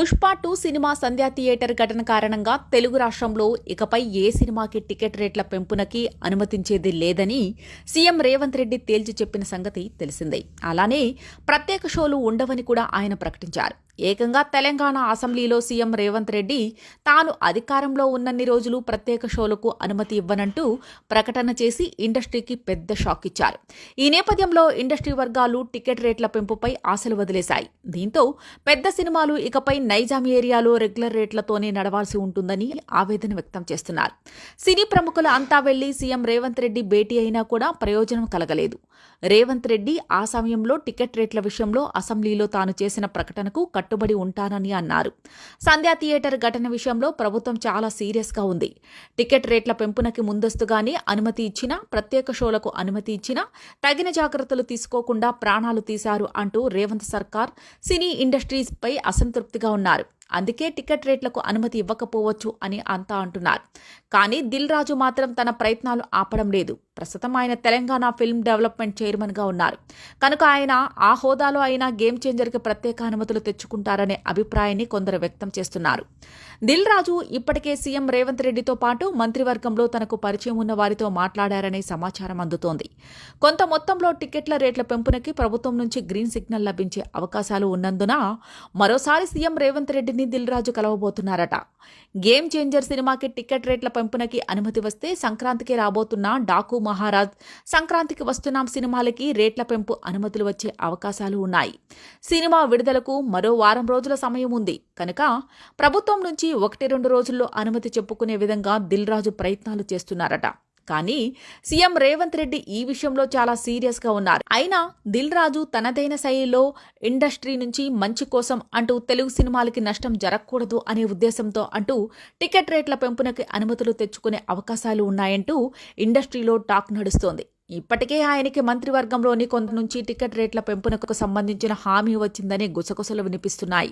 Pushpa two cinema Sandhya theatre ఘటన కారణంగా తెలుగు రాష్ట్రంలో ఇకపై ఏ సినిమాకి టికెట్ రేట్ల పెంపునకి అనుమతించేది లేదని సీఎం రేవంత్ రెడ్డి తేల్చి చెప్పిన సంగతి తెలిసిందే. అలానే ప్రత్యేక షోలు ఉండవని కూడా ఆయన ప్రకటించారు. ఏకంగా తెలంగాణ అసెంబ్లీలో సీఎం రేవంత్ రెడ్డి తాను అధికారంలో ఉన్నన్ని రోజులు ప్రత్యేక షోలకు అనుమతి ఇవ్వనంటూ ప్రకటన చేసి ఇండస్ట్రీకి పెద్ద షాక్ ఇచ్చారు. ఈ నేపథ్యంలో ఇండస్ట్రీ వర్గాలు టికెట్ రేట్ల పెంపుపై ఆశలు వదిలేశాయి. దీంతో పెద్ద సినిమాలు ఇకపై నైజాం ఏరియాలో రెగ్యులర్ రేట్లతోనే నడవాల్సి ఉంటుందని ఆవేదన వ్యక్తం చేస్తున్నారు. సినీ ప్రముఖులు అంతా వెళ్ళి సీఎం రేవంత్ రెడ్డి భేటీ అయినా కూడా ప్రయోజనం కలగలేదు. రేవంత్ రెడ్డి ఆ సమయంలో టికెట్ రేట్ల విషయంలో అసెంబ్లీలో తాను చేసిన ప్రకటనకు కట్టుబడి ఉంటానని అన్నారు. సంధ్యా థియేటర్ ఘటన విషయంలో ప్రభుత్వం చాలా సీరియస్గా ఉంది. టికెట్ రేట్ల పెంపునకి ముందస్తుగానే అనుమతి ఇచ్చినా ప్రత్యేక షోలకు అనుమతి ఇచ్చినా తగిన జాగ్రత్తలు తీసుకోకుండా ప్రాణాలు తీశారు అంటూ రేవంత్ సర్కార్ సినీ ఇండస్ట్రీస్పై అసంతృప్తిగా ఉన్నారు. అందుకే టికెట్ రేట్లకు అనుమతి ఇవ్వకపోవచ్చు అని అంతా అంటున్నారు. కానీ దిల్ రాజు మాత్రం తన ప్రయత్నాలు ఆపడం లేదు. ప్రస్తుతం ఆయన తెలంగాణ ఫిల్మ్ డెవలప్మెంట్ చైర్మన్గా ఉన్నారు. కనుక ఆయన ఆ హోదాలో అయినా గేమ్ చేంజర్కి ప్రత్యేక అనుమతులు తెచ్చుకుంటారనే అభిప్రాయాన్ని కొందరు వ్యక్తం చేస్తున్నారు. దిల్ రాజు ఇప్పటికే సీఎం రేవంత్ రెడ్డితో పాటు మంత్రివర్గంలో తనకు పరిచయం ఉన్న వారితో మాట్లాడారనే సమాచారం అందుతోంది. కొంత మొత్తంలో టికెట్ల రేట్ల పెంపునకి ప్రభుత్వం నుంచి గ్రీన్ సిగ్నల్ లభించే అవకాశాలు ఉన్నందున మరోసారి సీఎం రేవంత్ రెడ్డి రెడ్డిని దిల్ రాజు కలవబోతున్నారట. గేమ్ చేంజర్ సినిమాకి టికెట్ రేట్ల పెంపునకి అనుమతి వస్తే సంక్రాంతికి రాబోతున్న డాకు మహారాజ్ సంక్రాంతికి వస్తున్నాం సినిమాలకి రేట్ల పెంపు అనుమతులు వచ్చే అవకాశాలు ఉన్నాయి. సినిమా విడుదలకు మరో వారం రోజుల సమయం ఉంది. కనుక ప్రభుత్వం నుంచి ఒకటి రెండు రోజుల్లో అనుమతి చెప్పుకునే విధంగా దిల్ రాజు ప్రయత్నాలు చేస్తున్నారట. కానీ సీఎం రేవంత్ రెడ్డి ఈ విషయంలో చాలా సీరియస్గా ఉన్నారు. అయినా దిల్ రాజు తనదైన శైలిలో ఇండస్ట్రీ నుంచి మంచి కోసం అంటూ తెలుగు సినిమాలకి నష్టం జరగకూడదు అనే ఉద్దేశంతో అంటూ టికెట్ రేట్ల పెంపునకి అనుమతులు తెచ్చుకునే అవకాశాలు ఉన్నాయంటూ ఇండస్ట్రీలో టాక్ నడుస్తోంది. ఇప్పటికే ఆయనకి మంత్రివర్గంలోని కొంత నుంచి టికెట్ రేట్ల పెంపునకు సంబంధించిన హామీ వచ్చిందని గుసగుసలు వినిపిస్తున్నాయి.